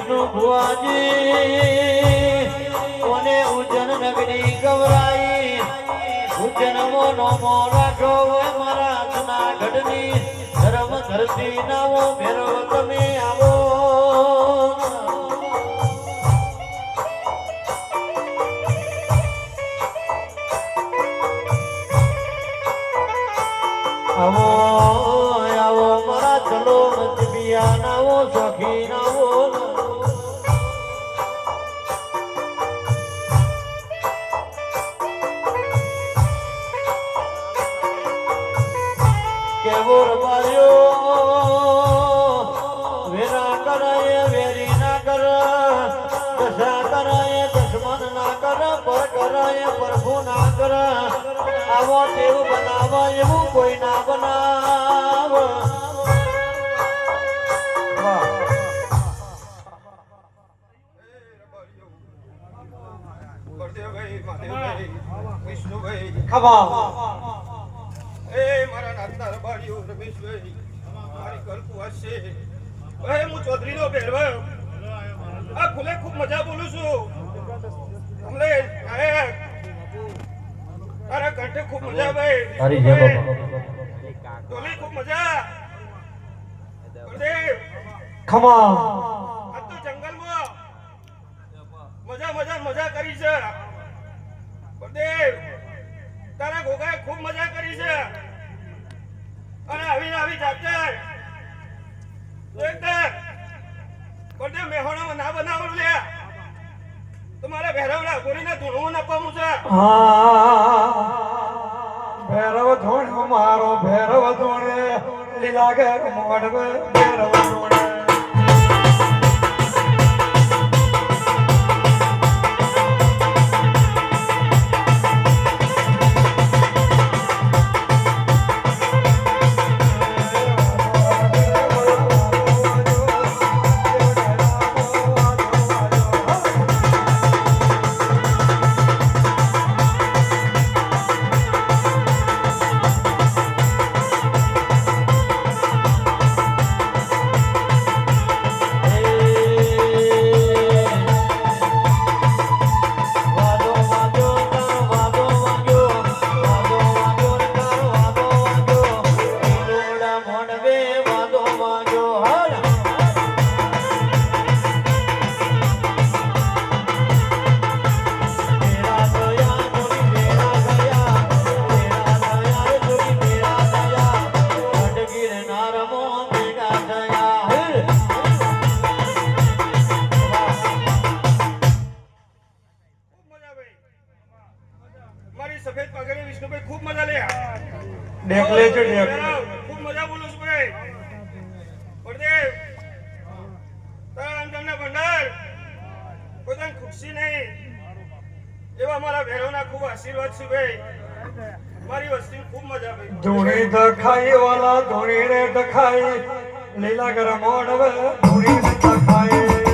વિષ્ણુ ભુવાજી. કોને ઉજન નગરી ગવરાઈ? ઉજન મોનો મોરા ગૌ મારા જુનાગઢની ધર્મ ધરતી નાવો ભેરવ તમે આવો. આવો આવો, મારા ચલો મજબિયા નાવો સખી નાવો માર્યો વેરા કરાય વેરી ના કર દશા કરાય દશમન ના કર પર કરાય પ્રભુ ના કર આવો દેવ બનાવા એવું કોઈ ના બનાવ વિષ્ણુભાઈ વિષ્ણુભાઈ, એ મારા નાથના રબારીઓ, રમેશભાઈ, મારી કલ્પવાસ છે. ભાઈ, હું ચૌધરીનો ભેરવાયો. આ ફૂલે ખૂબ મજા બોલું છું. અમને નાયક, તારા કંઠે ખૂબ મજા ભાઈ હરી જય બાબા ખૂબ મજા. ખમા આ તો જંગલમાં મજા મજા મજા કરી છે બળદેવ તારા ગોગાએ ખૂબ મજા કરી છે. અને આવી આવી જાતે. એકદમ બળદેવ મેહોણામાં ના બનાવું લે? તમારે ભેરવડા ગોરીને ધૂણવું નાખવાનું છે. ભૈરવ ધોણ, મારો ભેરવ ધોણે. લીલા ઘર મોડવે ભેરવ ધોણે. મજા લે ડેક ખૂબ મજા બોલું છું ભાઈ તારા ભંડાર પોતાની ખુશી નહીં. એવા મારા ભેરોના ખૂબ આશીર્વાદ છે ભાઈ. ધૂણી દખાઈ વાલા ધૂણી રે દખાઈ લીલા ગરમ ઓડવે ધૂણી દખાઈ